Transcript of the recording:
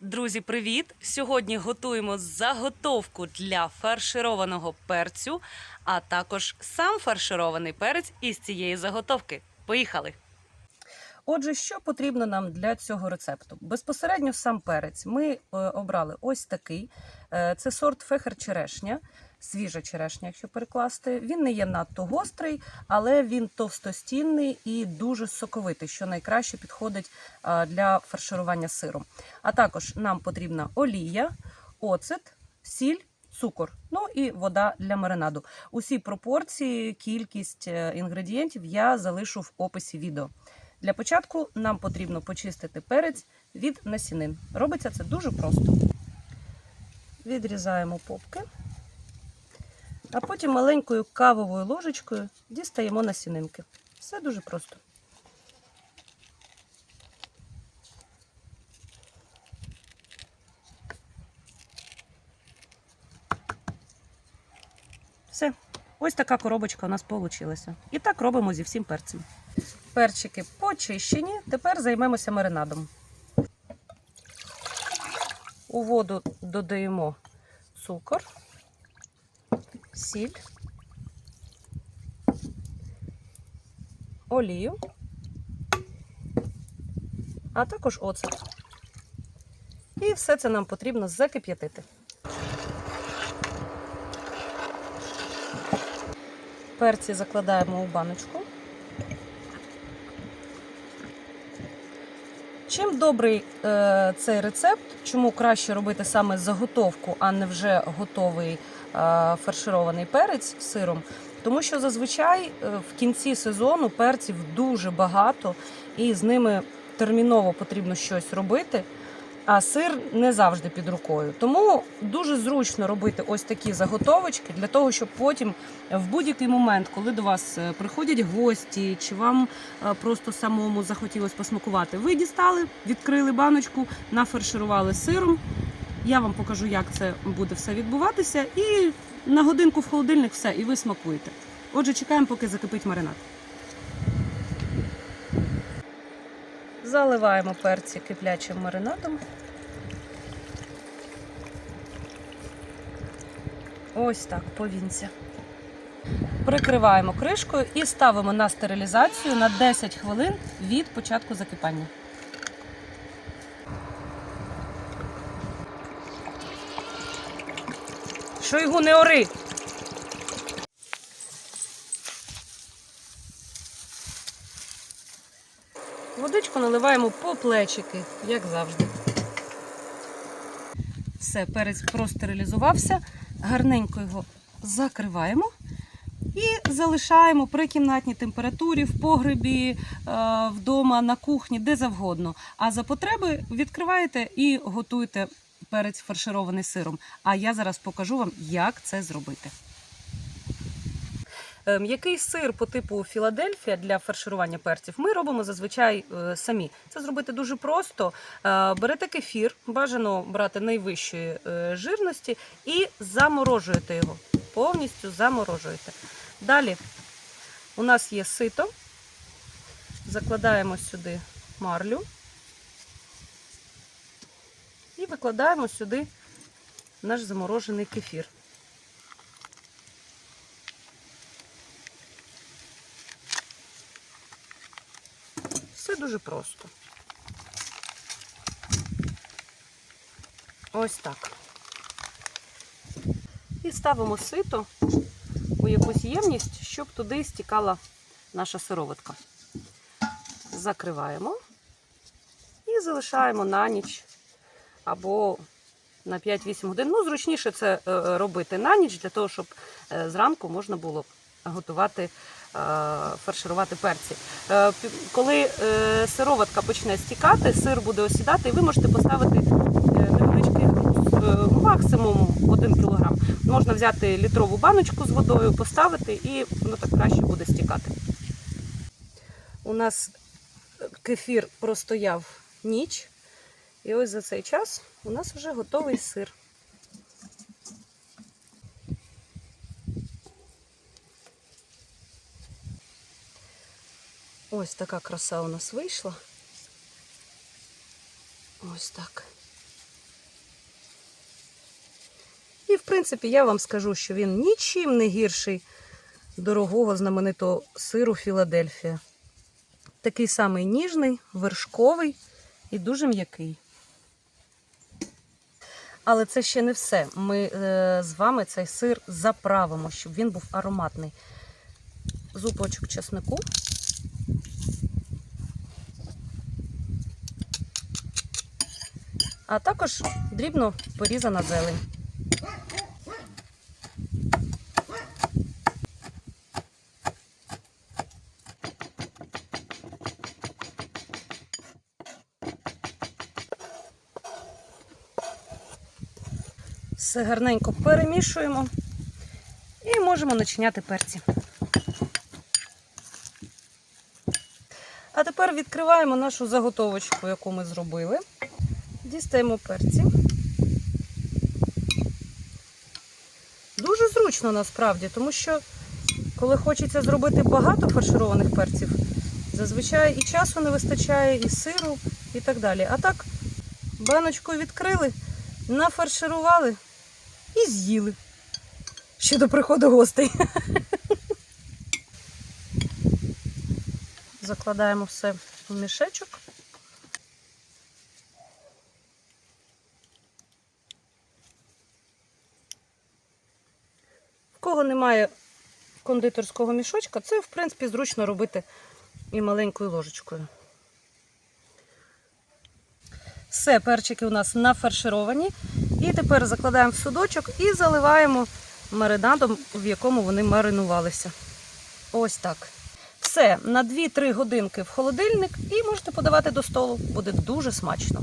Друзі, привіт! Сьогодні готуємо заготовку для фаршированого перцю, а також сам фарширований перець із цієї заготовки. Поїхали! Отже, що потрібно нам для цього рецепту? Безпосередньо сам перець. Ми е, обрали ось такий. Е, це сорт фехер черешня, свіжа черешня, якщо перекласти. Він не є надто гострий, але він товстостінний і дуже соковитий, що найкраще підходить для фарширування сиром. А також нам потрібна олія, оцет, сіль. Цукор, ну і вода для маринаду. Усі пропорції, кількість е, інгредієнтів я залишу в описі відео. Для початку нам потрібно почистити перець від насінин. Робиться це дуже просто. Відрізаємо попки, а потім маленькою кавовою ложечкою дістаємо насінинки. Все дуже просто. Все. Ось така коробочка у нас вийшла. І так робимо зі всім перцем. Перчики почищені. Тепер займемося маринадом. У воду додаємо цукор, сіль, олію, а також оцет. І все це нам потрібно закип'ятити. Перці закладаємо у баночку. Чим добрий е, цей рецепт, чому краще робити саме заготовку, а не вже готовий е, фарширований перець сиром? Тому що зазвичай е, в кінці сезону перців дуже багато, і з ними терміново потрібно щось робити. А сир не завжди під рукою. Тому дуже зручно робити ось такі заготовочки для того, щоб потім в будь-який момент, коли до вас е, приходять гості, чи вам е, просто самому захотілося посмакувати, ви дістали, відкрили баночку, нафарширували сиром. Я вам покажу, як це буде все відбуватися, і на годинку в холодильник все, і ви смакуєте. Отже, чекаємо, поки закипить маринад. Заливаємо перці киплячим маринадом. Ось так, повінця. Прикриваємо кришкою і ставимо на стерилізацію на 10 хвилин від початку закипання. Шойгу, не ори! Водичку наливаємо по плечики, як завжди. Все, перець простерилізувався, гарненько його закриваємо і залишаємо при кімнатній температурі, в погребі, е, вдома, на кухні, де завгодно. А за потреби відкриваєте і готуєте перець фарширований сиром. А я зараз покажу вам, як це зробити. М'який сир по типу Філадельфія для фарширування перців ми робимо зазвичай е, самі. Це зробити дуже просто. Е, Берете кефір, бажано брати найвищої е, жирності, і заморожуєте його. Повністю заморожуєте. Далі у нас є сито. Закладаємо сюди марлю і викладаємо сюди наш заморожений кефір. Дуже просто. Ось так. І ставимо сито у якусь ємність, щоб туди стікала наша сироватка. Закриваємо і залишаємо на ніч або на 5-8 годин. Ну, зручніше це е, робити на ніч, для того, щоб е, зранку можна було готувати, е, фарширувати перці. Е, Коли е, сироватка почне стікати, сир буде осідати, і ви можете поставити е, невеличкий е, максимум 1 кг. Можна взяти літрову баночку з водою, поставити, і воно так краще буде стікати. У нас кефір простояв ніч, і ось за цей час у нас вже готовий сир. Ось така краса у нас вийшла. Ось так. І, в принципі, я вам скажу, що він нічим не гірший дорогого знаменитого сиру Філадельфія. Такий самий ніжний, вершковий і дуже м'який. Але це ще не все. Ми е, з вами цей сир заправимо, щоб він був ароматний. Зубочок чеснику. А також дрібно порізана зелень. Все гарненько перемішуємо і можемо начиняти перці. А тепер відкриваємо нашу заготовочку, яку ми зробили. Дістаємо перці. Дуже зручно насправді, тому що коли хочеться зробити багато фаршированих перців, зазвичай і часу не вистачає, і сиру, і так далі. А так, баночку відкрили, нафарширували і з'їли. Ще до приходу гостей. Закладаємо все в мішечок. Кого немає кондитерського мішочка, це, в принципі, зручно робити і маленькою ложечкою. Все, перчики у нас нафаршировані. І тепер закладаємо в судочок і заливаємо маринадом, в якому вони маринувалися. Ось так. Все, на 2-3 годинки в холодильник і можете подавати до столу. Буде дуже смачно.